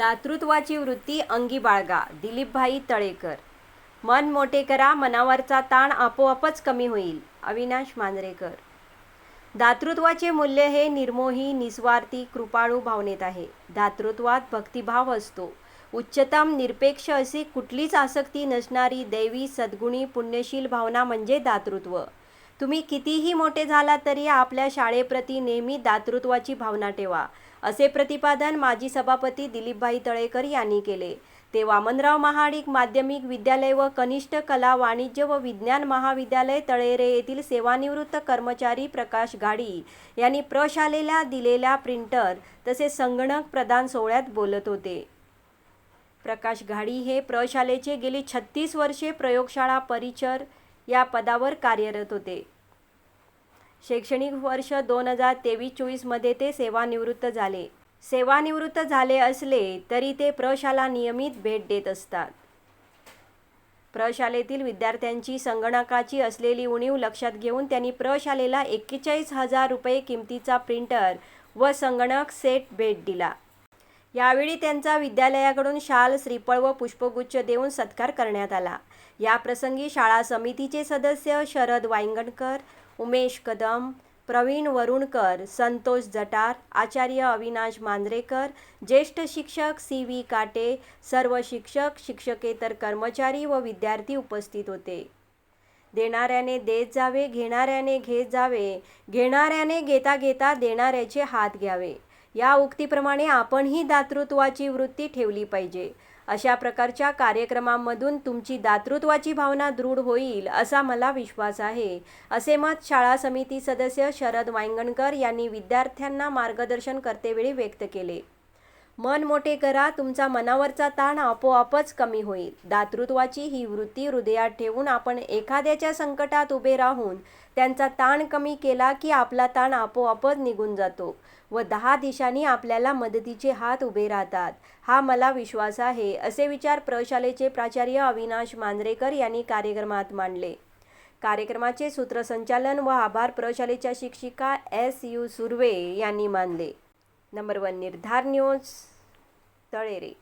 दातृत्वाची वृत्ती अंगी बाळगा दिलीपभाई तळेकर. मन मोठे करा मनावरचा ताण आपोआपच कमी होईल अविनाश मांजरेकर. दातृत्वाचे मूल्य हे निर्मोही निस्वार्थी कृपाळू भावनेत आहे. दातृत्वात भक्तिभाव असतो. उच्चतम निरपेक्ष अशी कुठलीच आसक्ती नसणारी दैवी सद्गुणी पुण्यशील भावना म्हणजे दातृत्व. तुम्ही कितीही मोठे झाला तरी आपल्या शाळेप्रती नेहमी दातृत्वाची भावना ठेवा असे प्रतिपादन माजी सभापती दिलीपभाई तळेकर यांनी केले. ते वामनराव महाडिक माध्यमिक विद्यालय व कनिष्ठ कला वाणिज्य व विज्ञान महाविद्यालय तळेरे येथील सेवानिवृत्त कर्मचारी प्रकाश घाडी यांनी प्रशालेला दिलेल्या प्रिंटर तसेच संगणक प्रदान सोहळ्यात बोलत होते. प्रकाश घाडी हे प्रशालेचे गेली छत्तीस वर्षे प्रयोगशाळा परिचर या पदावर कार्यरत होते. शैक्षणिक वर्ष दोन हजार तेवीस चोवीसमध्ये ते सेवानिवृत्त झाले. सेवानिवृत्त झाले असले तरी ते प्रशाला नियमित भेट देत असतात. प्रशालेतील विद्यार्थ्यांची संगणकाची असलेली उणीव लक्षात घेऊन त्यांनी प्रशालेला एक्केचाळीस हजार रुपये किमतीचा प्रिंटर व संगणक सेट भेट दिला. यावेळी त्यांचा विद्यालयाकडून शाल श्रीफळ व पुष्पगुच्छ देऊन सत्कार करण्यात आला. या प्रसंगी शाळा समितीचे सदस्य शरद वायंगणकर उमेश कदम प्रवीण वरुणकर संतोष जटार आचार्य अविनाश मांजरेकर ज्येष्ठ शिक्षक सी व्ही काटे सर्व शिक्षक शिक्षकेतर कर्मचारी व विद्यार्थी उपस्थित होते. देणाऱ्याने देत जावे घेणाऱ्याने घेत जावे घेणाऱ्याने घेता घेता देणाऱ्याचे हात घ्यावे. या उक्तीप्रमाणे आपणही दातृत्वाची वृत्ती ठेवली पाहिजे. अशा प्रकारच्या कार्यक्रमांमधून तुमची दातृत्वाची भावना दृढ होईल असा मला विश्वास आहे. असे मत शाळा समिती सदस्य शरद वांगणकर यांनी विद्यार्थ्यांना मार्गदर्शन करतेवेळी व्यक्त केले. मन मोठे करा तुमचा मनावरचा ताण आपोआपच कमी होईल. दातृत्वाची ही वृत्ती हृदयात ठेवून आपण एखाद्याच्या संकटात उभे राहून त्यांचा ताण कमी केला की आपला ताण आपोआपच निघून जातो व दहा दिशांनी आपल्याला मदतीचे हात उभे राहतात. हा मला विश्वास आहे असे विचार प्रशालेचे प्राचार्य अविनाश मांजरेकर यांनी कार्यक्रमात मांडले. कार्यक्रमाचे सूत्रसंचालन व आभार प्रशालेच्या शिक्षिका एस यू सुर्वे यांनी मानले. Number one Nirdhar news. Talere